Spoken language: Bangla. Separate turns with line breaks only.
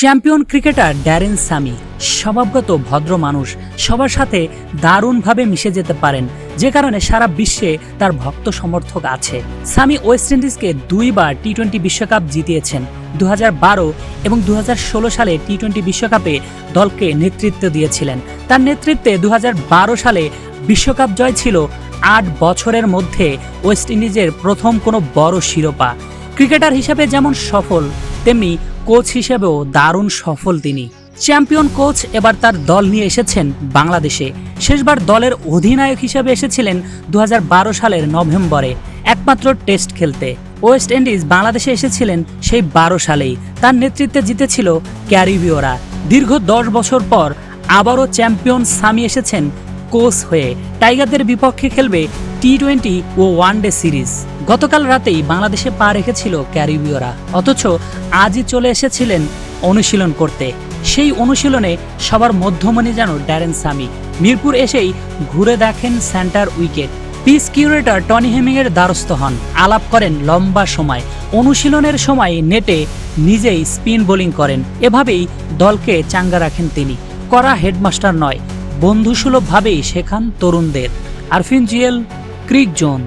চ্যাম্পিয়ন ক্রিকেটার ড্যারেন সামি স্বভাবগত ভদ্র মানুষ, সবার সাথে দারুণভাবে মিশে যেতে পারেন, যে কারণে সারা বিশ্বে তার ভক্ত সমর্থক আছে। সামি ওয়েস্ট ইন্ডিজকে দুইবার টি টোয়েন্টি বিশ্বকাপ জিতিয়েছেন, দুহাজার বারো এবং দুহাজার ষোলো সালে টি টোয়েন্টি বিশ্বকাপে দলকে নেতৃত্ব দিয়েছিলেন। তার নেতৃত্বে দু হাজার বারো সালে বিশ্বকাপ জয় ছিল আট বছরের মধ্যে ওয়েস্ট ইন্ডিজের প্রথম কোনো বড় শিরোপা। ক্রিকেটার হিসেবে যেমন সফল, তেমনি কোচ হিসেবেও দারুণ সফল তিনি। চ্যাম্পিয়ন কোচ এবার তার দল নিয়ে এসেছেন বাংলাদেশে। শেষবার দলের অধিনায়ক হিসেবে এসেছিলেন দুহাজার বারো সালের নভেম্বরে, একমাত্র টেস্ট খেলতে। ওয়েস্ট ইন্ডিজ বাংলাদেশে এসেছিলেন সেই বারো সালেই। তার নেতৃত্বে জিতেছিল ক্যারিবিওরা দীর্ঘ দশ বছর পর আবারও চ্যাম্পিয়ন সামি এসেছেন কোচ হয়ে। টাইগারদের বিপক্ষে খেলবে টি টোয়েন্টি ও ওয়ানডে সিরিজ গতকাল রাতেই বাংলাদেশে পা রেখেছিল ক্যারিবীয়রা। অথচ আজই চলে এসেছিলেন অনুশীলন করতে। সেই অনুশীলনে সবার মধ্যমণি যেন ড্যারেন সামি। মিরপুর এসেই ঘুরে দেখেন centre wicket. Pitch curator Tony Hemming এর দ্বারস্থ হন। আলাপ করেন লম্বা সময়। অনুশীলনের সময় নেটে নিজেই স্পিন বোলিং করেন। এভাবেই দলকে চাঙ্গা রাখেন তিনি। করা হেডমাস্টার নয়, বন্ধুসুলভভাবেই শেখান তরুণদের। Arfin GL Creek John